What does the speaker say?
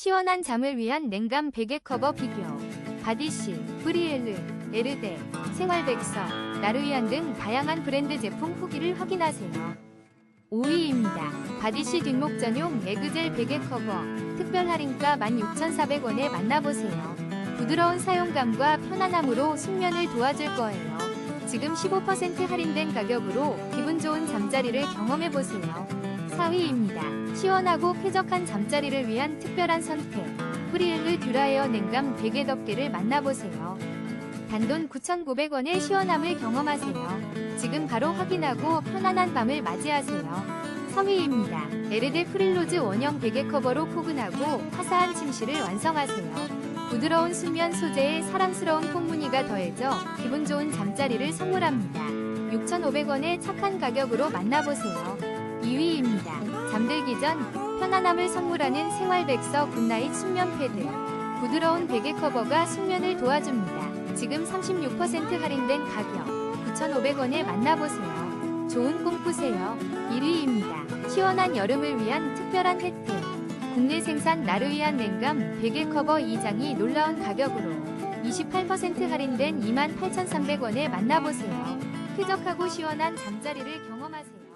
시원한 잠을 위한 냉감 베개 커버 비교. 바디실, 브리엘르, 에르데, 생활백서, 나루이안 등 다양한 브랜드 제품 후기를 확인하세요. 5위입니다. 바디시 뒷목 전용 에그젤 베개 커버. 특별 할인가 16,400원에 만나보세요. 부드러운 사용감과 편안함으로 숙면을 도와줄 거예요. 지금 15% 할인된 가격으로 기분 좋은 잠자리를 경험해보세요. 4위입니다. 시원하고 쾌적한 잠자리를 위한 특별한 선택. 프리엘르 듀라에어 냉감 베개 덮개를 만나보세요. 단돈 9,900원의 시원함을 경험하세요. 지금 바로 확인하고 편안한 밤을 맞이하세요. 3위입니다. 에르데 프릴로즈 원형 베개 커버로 포근하고 화사한 침실을 완성하세요. 부드러운 수면 소재에 사랑스러운 콩무늬가 더해져 기분 좋은 잠자리를 선물합니다. 6,500원의 착한 가격으로 만나보세요. 2위입니다. 잠들기 전 편안함을 선물하는 생활백서 굿나잇 숙면 패드. 부드러운 베개 커버가 숙면을 도와줍니다. 지금 36% 할인된 가격 9,500원에 만나보세요. 좋은 꿈 꾸세요. 1위입니다. 시원한 여름을 위한 특별한 혜택. 국내 생산 나르위안 냉감 베개 커버 2장이 놀라운 가격으로 28% 할인된 28,300원에 만나보세요. 쾌적하고 시원한 잠자리를 경험하세요.